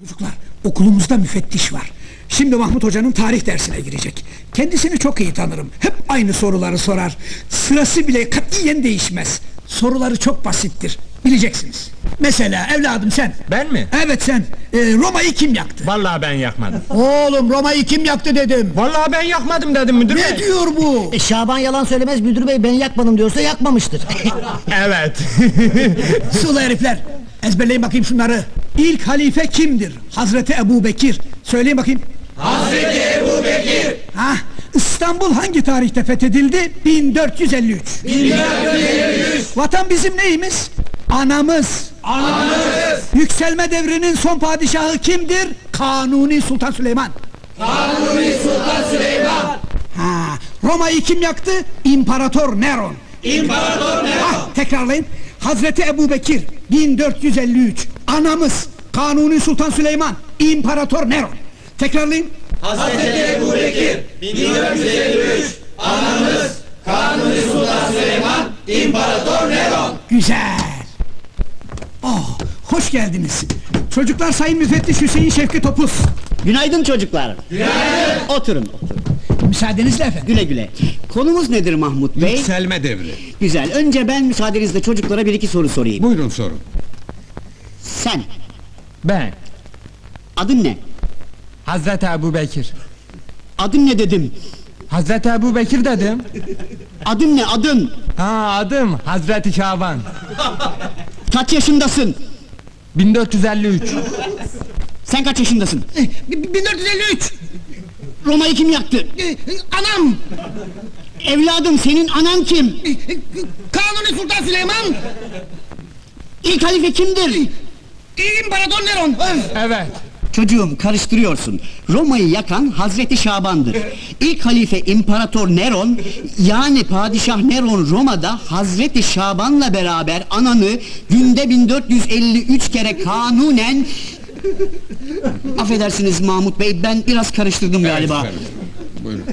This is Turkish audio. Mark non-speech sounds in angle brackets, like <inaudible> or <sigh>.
Çocuklar okulumuzda müfettiş var. Şimdi Mahmut Hoca'nın tarih dersine girecek. Kendisini çok iyi tanırım. Hep aynı soruları sorar. Sırası bile katiyen değişmez. Soruları çok basittir. Bileceksiniz. Mesela evladım sen. Ben mi? Evet sen. Ee, Roma'yı kim yaktı? Vallahi ben yakmadım. Oğlum Roma'yı kim yaktı dedim. Vallahi ben yakmadım dedim müdür Ne bey. diyor bu? E, Şaban yalan söylemez müdür bey ben yakmadım diyorsa yakmamıştır. <laughs> Evet. Sulu herifler. Ezberleyin bakayım şunları. İlk halife kimdir? Hazreti Ebu Bekir. Söyleyin bakayım. Hazreti Ebu Bekir. Ha, İstanbul hangi tarihte fethedildi? 1453. 1453. Vatan bizim neyimiz? Anamız. Anamız. Yükselme devrinin son padişahı kimdir? Kanuni Sultan Süleyman. Kanuni Sultan Süleyman. Ha, Roma'yı kim yaktı? İmparator Neron. Ah, tekrarlayın. Hazreti Ebu Bekir 1453 Anamız Kanuni Sultan Süleyman İmparator Neron Tekrarlayın Hazreti Ebu Bekir 1453 Anamız Kanuni Sultan Süleyman İmparator Neron Güzel Oh, hoş geldiniz Çocuklar Sayın Müfettiş Hüseyin Şevki Topuz Günaydın çocuklar. Günaydın. Oturun, oturun. Müsaadenizle efendim Güle güle. Konumuz nedir Mahmut Bey? Yükselme devri. Güzel. Önce ben müsaadenizle çocuklara bir iki soru sorayım. Buyurun sorun. Sen, ben. adın ne? Hazreti Ebu Bekir. Adın ne dedim? Hazreti Ebu Bekir dedim. Adın ne, adın? Ha adım Hazreti Şaban. Kaç yaşındasın? 1453. Sen kaç yaşındasın? 1453 Roma'yı kim yaktı? Anam Evladım senin anan kim? Kanuni Sultan Süleyman İlk halife kimdir? İmparator Neron Evet. Çocuğum karıştırıyorsun. Roma'yı yakan Hazreti Şaban'dır. İlk halife İmparator Neron yani Padişah Neron Roma'da Hazreti Şaban'la beraber ananı günde 1453 kere kanunen Affedersiniz Mahmut Bey ben biraz karıştırdım galiba. Efendim, Buyurun.